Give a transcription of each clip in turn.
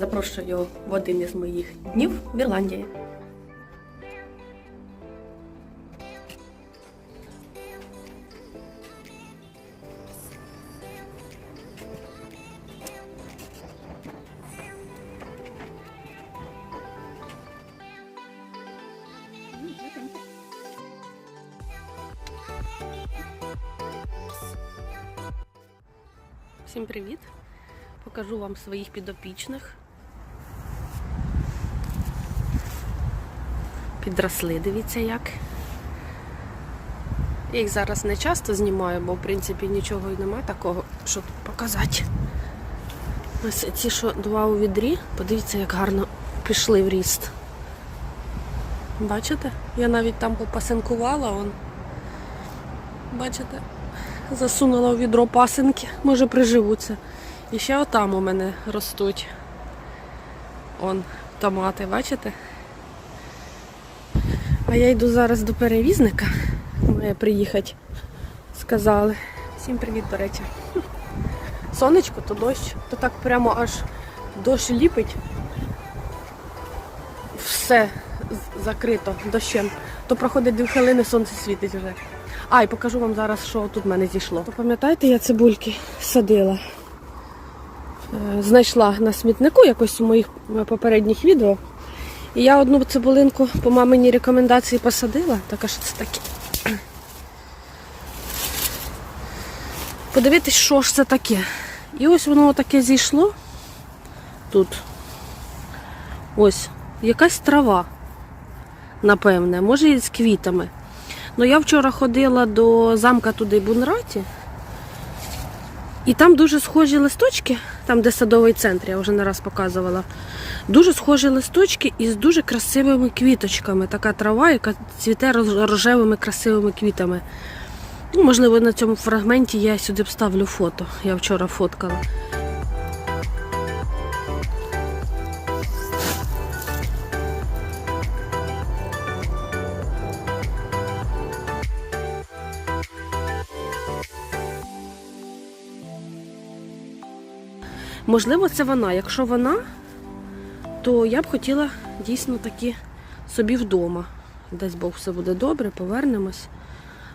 Запрошую в один із моїх днів в Ірландії. Всім привіт! Покажу вам своїх підопічних. Підросли, дивіться як. Я їх зараз не часто знімаю, бо в принципі нічого і немає такого, що тут показати. Ось ці, що два у відрі, подивіться, як гарно пішли в ріст. Бачите? Я навіть там попасинкувала, он. Бачите? Засунула у відро пасинки, може приживуться. І ще отам у мене ростуть. Он томати, бачите? А я йду зараз до перевізника. Має приїхати. Сказали. Всім привіт, до речі. Сонечко, то дощ, то так прямо аж дощ ліпить. Все закрито дощем. То проходить дві хвилини, сонце світить вже. А, і покажу вам зараз, що тут в мене зійшло. То пам'ятаєте, я цибульки садила. Е, Знайшла на смітнику якось у моїх е, попередніх відео. І я одну цибулинку по маминій рекомендації посадила. Так, а що це таке? Подивитись, що ж це таке. І ось воно таке зійшло тут. Ось, якась трава, напевне, може і з квітами. Ну я вчора ходила до замка туди Бунраті, і там дуже схожі листочки, там де садовий центр, я вже не раз показувала. Дуже схожі листочки із дуже красивими квіточками. Така трава, яка цвіте рожевими красивими квітами. Ну, можливо, на цьому фрагменті я сюди вставлю фото. Я вчора фоткала. Можливо, це вона. Якщо вона, то я б хотіла дійсно таки собі вдома. Десь Бог все буде добре, повернемось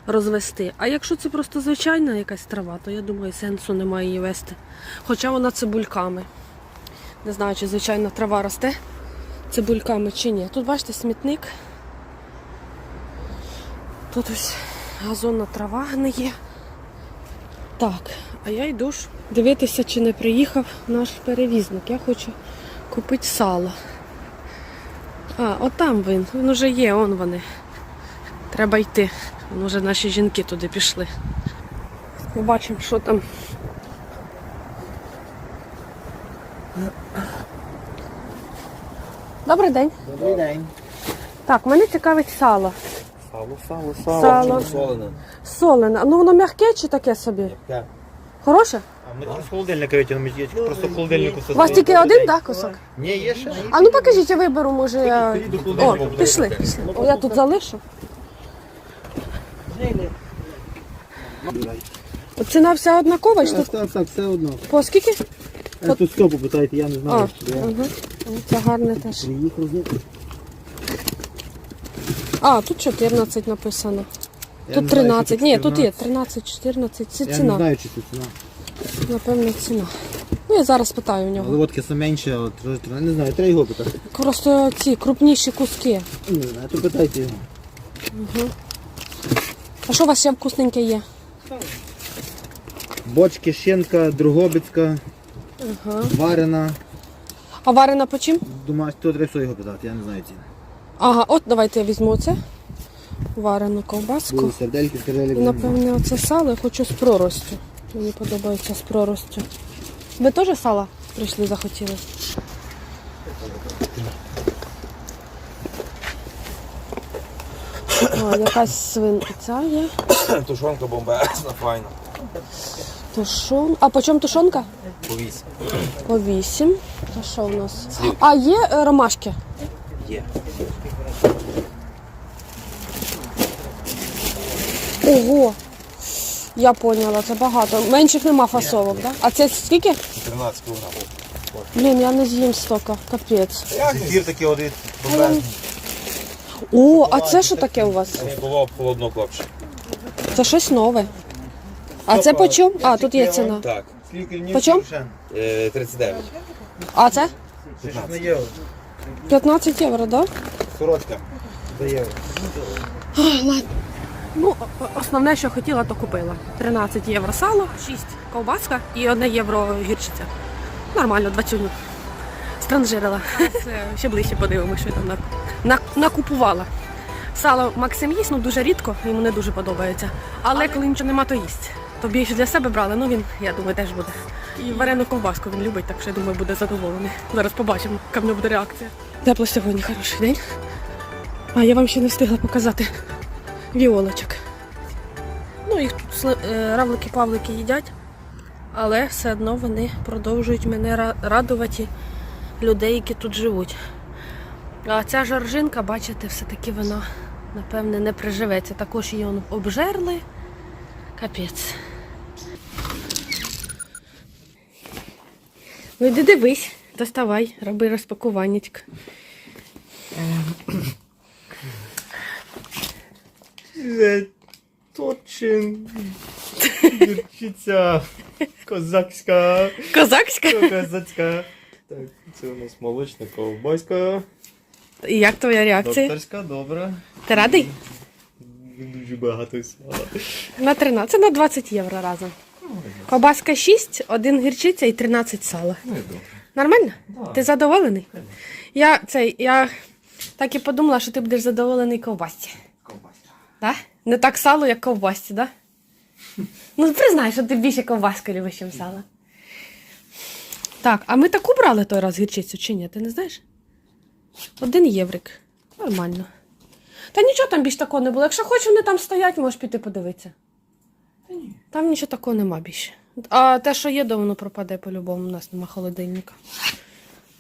розвести. А якщо це просто звичайна якась трава, то я думаю, сенсу немає її вести. Хоча вона цибульками. Не знаю, чи звичайна трава росте цибульками чи ні. Тут бачите смітник. Тут ось газонна трава гниє. Так, а я йду ж дивитися, чи не приїхав наш перевізник. Я хочу купити сало. А, от там він. Він уже є, он вони. Треба йти. Вон уже наші жінки туди пішли. Побачимо, що там. Добрий день. Добрий день. Так, мене цікавить сало. Сало, сало, сало. Сало. Солене. Солене. Ну воно м'яке чи таке собі? Так. Хороше? А ми з холодильника витягнемо, я тільки просто в холодильнику У вас тільки один, так, кусок? Ні, є ще. А ну покажіть, я виберу, може. я- до О, холодильника. пішли, пішли. О, я тут залишу. Ціна вся однакова, чи Так, тут так, так, все одно. по скільки? А тут стопу питайте, я не А, знаю. Я угу. Це гарне теж. приїхав з ним. А, тут 14 написано. Я Тут не знаю, 13. Ні, тут є 13, 14. Це Я не ціна. знаю, чи це ціна. Напевно, ціна. Ну, я зараз питаю у Але нього. водки все менше, от тр- тр- не знаю, треба його питати. Просто ці крупніші куски. Не знаю, то питайте його. А що у вас ще вкусненьке є? Бочки, щенка, другобицька, варена. А варена по чим? Думаю, то треба все його питати, я не знаю ціни. Ага, от давайте я візьму це. Варену ковбаску. Напевне, оце сало я хочу з проростю. Мені подобається з проростю. Ви теж сала прийшли, захотіли? О, якась свинця є. Тушонка бомбезна, файна. Тушон. А по чому тушонка? Повісь. По 8. А що у нас? А, є е, ромашки. Є. Ого! Я поняла, це багато. Менших нема фасовок, так? Да? А це скільки? 13 кг. Блін, я не з'їм стока, капець. Зефір такий один бомбезний. О, а це що таке у вас? Було холодно хлопче. Це щось нове. А це по чому? А, тут є ціна. Так. Скільки днів Почем? совершенно? Е, 39. А це? Це ж не євро. 15 євро, так? Сорочка. За євро. Ну, основне, що хотіла, то купила. 13 євро сало, 6 ковбаска і 1 євро гірчиця. Нормально, двадцюню. Странжирила. Ще ближче подивимося, що я там на, на, накупувала. Сало Максим їсть, ну дуже рідко, йому не дуже подобається. Але коли нічого нема, то їсть. То більше для себе брали, ну він, я думаю, теж буде. І варену ковбаску він любить, так що я думаю, буде задоволений. Зараз побачимо, яка в нього буде реакція. Тепло сьогодні, хороший день. А я вам ще не встигла показати віолочок. Ну, їх тут е, равлики-павлики їдять, але все одно вони продовжують мене радувати людей, які тут живуть. А ця жоржинка, бачите, все-таки вона, напевне, не приживеться. Також її обжерли. Капець. Ну йди дивись, доставай, роби розпакуваннячко. Точин. Гірчиця. Козацька. Козакська. Козацька. Так, це у нас молочна ковбаска. І як твоя реакція? Докторська, добра. Ти радий? Дуже багато сала. На 13, це на 20 євро разом. Ковбаска 6, один гірчиця і 13 сала. Ну і добре. Нормально? Ти задоволений? Я, цей, я так і подумала, що ти будеш задоволений ковбасці. Ковбаска. Не так сало, як ковбасці, да? Ну, признай, що ти більше ковбаски любиш, ніж сало. Так, а ми таку брали той раз гірчицю чи ні? Ти не знаєш? Один єврик. Нормально. Та нічого там більш такого не було. Якщо хочеш, вони там стоять, можеш піти подивитися. Там нічого такого нема більше. А те, що є, то воно пропаде по-любому, у нас нема холодильника.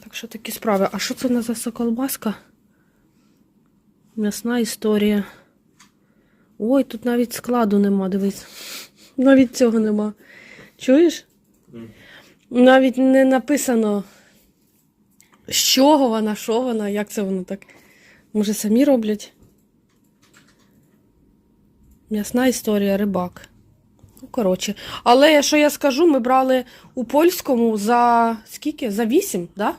Так що такі справи. А що це у нас за соколбаска? М'ясна історія. Ой, тут навіть складу нема, дивись. Навіть цього нема. Чуєш? Навіть не написано, з чого вона, що вона, як це воно так. Може, самі роблять? М'ясна історія, рибак. Ну, коротше. Але що я скажу, ми брали у польському за скільки? За 8, да?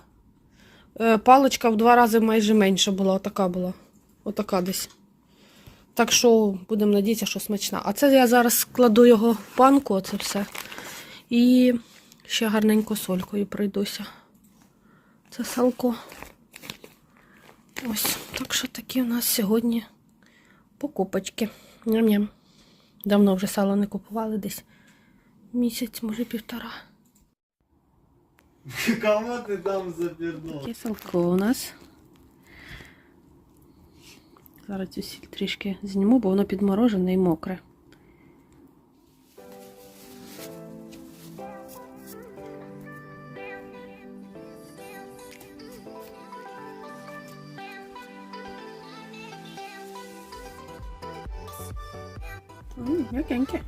Е, Паличка в два рази майже менша була, отака була. Отака десь. Так що будемо надіятися, що смачна. А це я зараз складу його в панку, оце все. І ще гарненько солькою пройдуся. Це салко. Ось. Так що такі у нас сьогодні покупочки. Ням-ням. Давно вже сало не купували десь. Місяць, може півтора. Кому ти там запірнув? Таке салко у нас. Зараз цю сіль трішки зніму, бо воно підморожене і мокре. М, М'якеньке.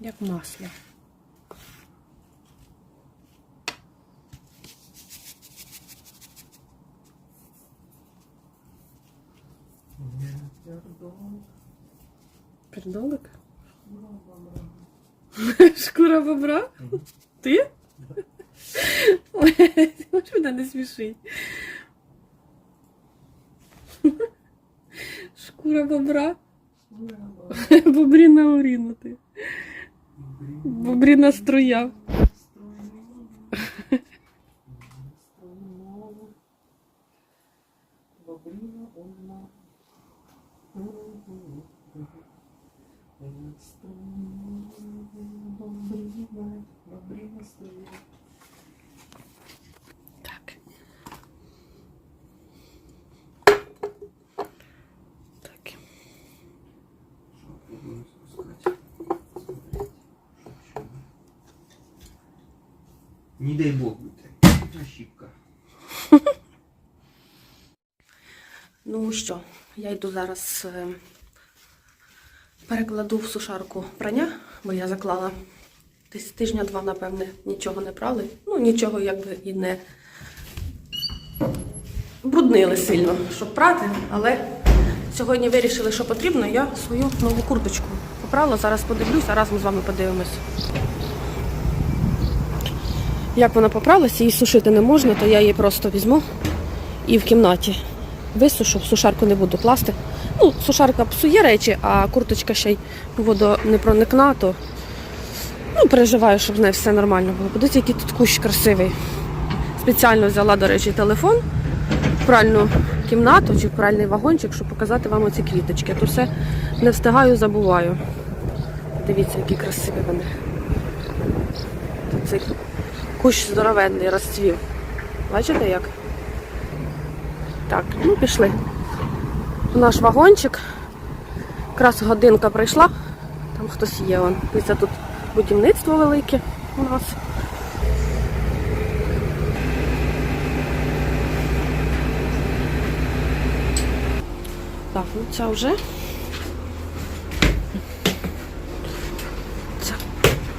Як масло. Пердолик? Шкура бобра? Ти? Можеш мене не смішить. Шкура бобра? Бобріна уріна ти. Бобріна струя. Не дай Бог бути. Ошибка. Ну що, я йду зараз е, перекладу в сушарку прання, бо я заклала десь тижня-два, напевне, нічого не прали. Ну, нічого якби і не бруднили сильно, щоб прати, але сьогодні вирішили, що потрібно, я свою нову курточку попрала. Зараз подивлюся, разом з вами подивимось. Як вона попралася, її сушити не можна, то я її просто візьму і в кімнаті висушу, в сушарку не буду класти. Ну, сушарка псує речі, а курточка ще й водонепроникна, то ну, переживаю, щоб з нею все нормально було. Подивіться, який тут кущ красивий. Спеціально взяла, до речі, телефон в пральну кімнату чи в пральний вагончик, щоб показати вам оці квіточки. То все не встигаю, забуваю. Дивіться, які красиві вони. Тут цей кущ здоровенний, розцвів. Бачите як? Так, ну пішли. Наш вагончик. Якраз годинка прийшла. Там хтось є. Вон. Дивіться, тут будівництво велике у нас. Так, ну це вже. Це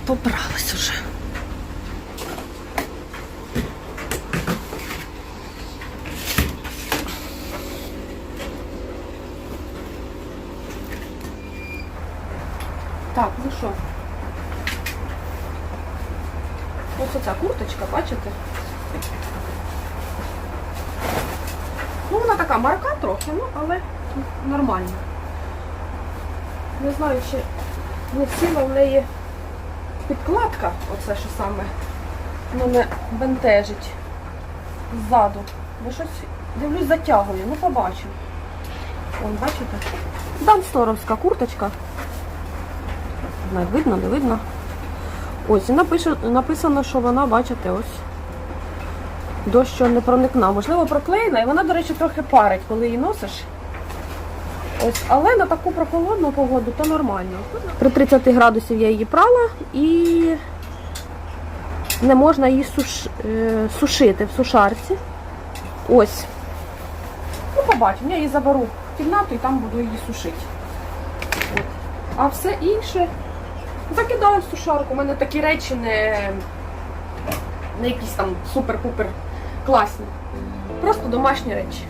побралась уже. Так, ну що? Ось оця курточка, бачите? Ну, вона така марка трохи, ну, але нормально. Не знаю, чи не сіла в неї підкладка, оце що саме мене бентежить ззаду. Бо щось, дивлюсь, затягує, ну побачу. Вон, бачите? Дансторовська курточка. Не видно, не видно. Ось, і написано, що вона, бачите, ось дощу не проникна. Можливо, проклеєна, і вона, до речі, трохи парить, коли її носиш. Ось, але на таку прохолодну погоду то нормально. При 30 градусів я її прала і не можна її суш... е, сушити в сушарці. Ось. Ну, побачимо, я її заберу в кімнату і там буду її сушити. А все інше закидаю в сушарку. У мене такі речі не, не якісь там супер-пупер класні. Просто домашні речі.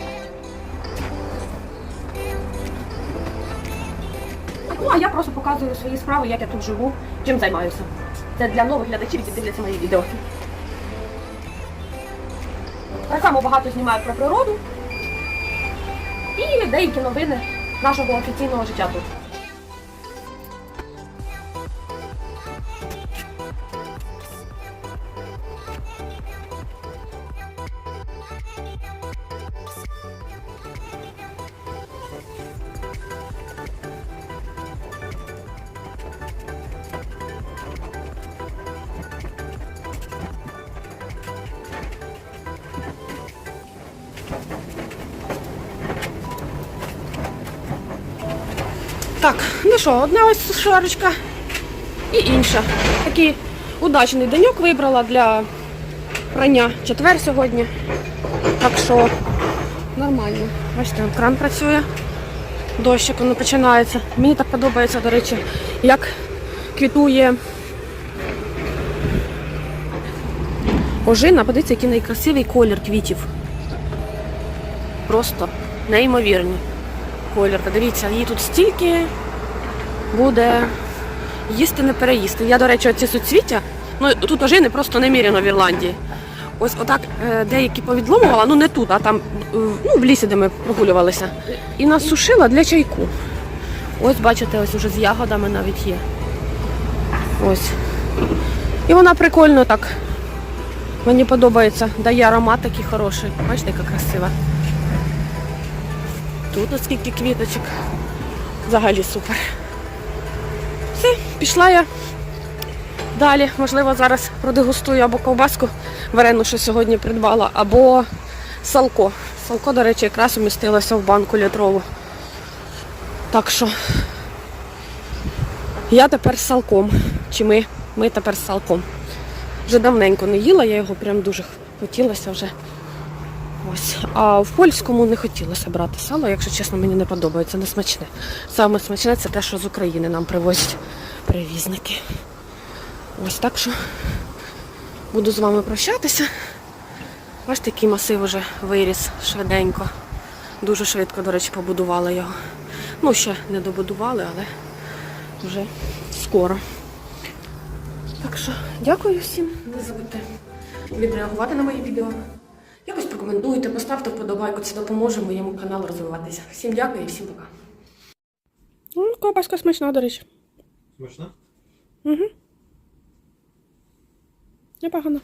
Ну, а я просто показую свої справи, як я тут живу, чим займаюся. Це для нових глядачів, які дивляться мої відео. Так само багато знімаю про природу і деякі новини нашого офіційного життя тут. Так, ну що, одна ось шарочка і інша. Такий удачний деньок вибрала для прання четвер сьогодні. Так що нормально. Бачите, кран працює. Дощик воно починається. Мені так подобається, до речі, як квітує ожина. Подивіться, який найкрасивий колір квітів. Просто неймовірний колір. Дивіться, її тут стільки буде їсти не переїсти. Я, до речі, оці суцвіття, ну тут ожини просто неміряно в Ірландії. Ось отак е, деякі повідломувала, ну не тут, а там е, ну, в лісі, де ми прогулювалися. І насушила для чайку. Ось, бачите, ось уже з ягодами навіть є. Ось. І вона прикольно так. Мені подобається, дає аромат такий хороший. Бачите, яка красива. Тут оскільки квіточок. Взагалі супер. Все, пішла я далі. Можливо, зараз продегустую або ковбаску варену, що сьогодні придбала, або салко. Салко, до речі, якраз умістилося в банку літрову. Так що я тепер з салком. Чи ми? Ми тепер з салком. Вже давненько не їла, я його прям дуже хотілося вже. Ось. А в польському не хотілося брати сало, якщо чесно, мені не подобається, не смачне. Саме смачне це те, що з України нам привозять перевізники. Ось так що буду з вами прощатися. Бачите, який масив вже виріс швиденько. Дуже швидко, до речі, побудували його. Ну, ще не добудували, але вже скоро. Так що дякую всім. Не забудьте відреагувати на мої відео. Прокоментуйте, поставте вподобайку, це допоможе моєму каналу розвиватися. Всім дякую і всім пока. Ну, ковбаска смачна, до речі. Смачна? Угу. Непогано.